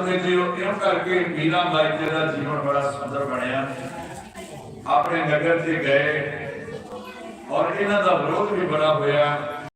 ਸਮਝਦੇ ਹੋ। ਕਿਉਂ ਕਰਕੇ ਮੀਰਾ ਬਾਈ ਜੀ ਦਾ ਜੀਵਨ ਬੜਾ ਸੁੰਦਰ ਬਣਿਆ। ਆਪਣੇ ਨਗਰ ਤੇ ਗਏ। ਔਰ ਇਹਨਾਂ ਦਾ ਵਿਰੋਧ ਵੀ ਬੜਾ ਹੋਇਆ।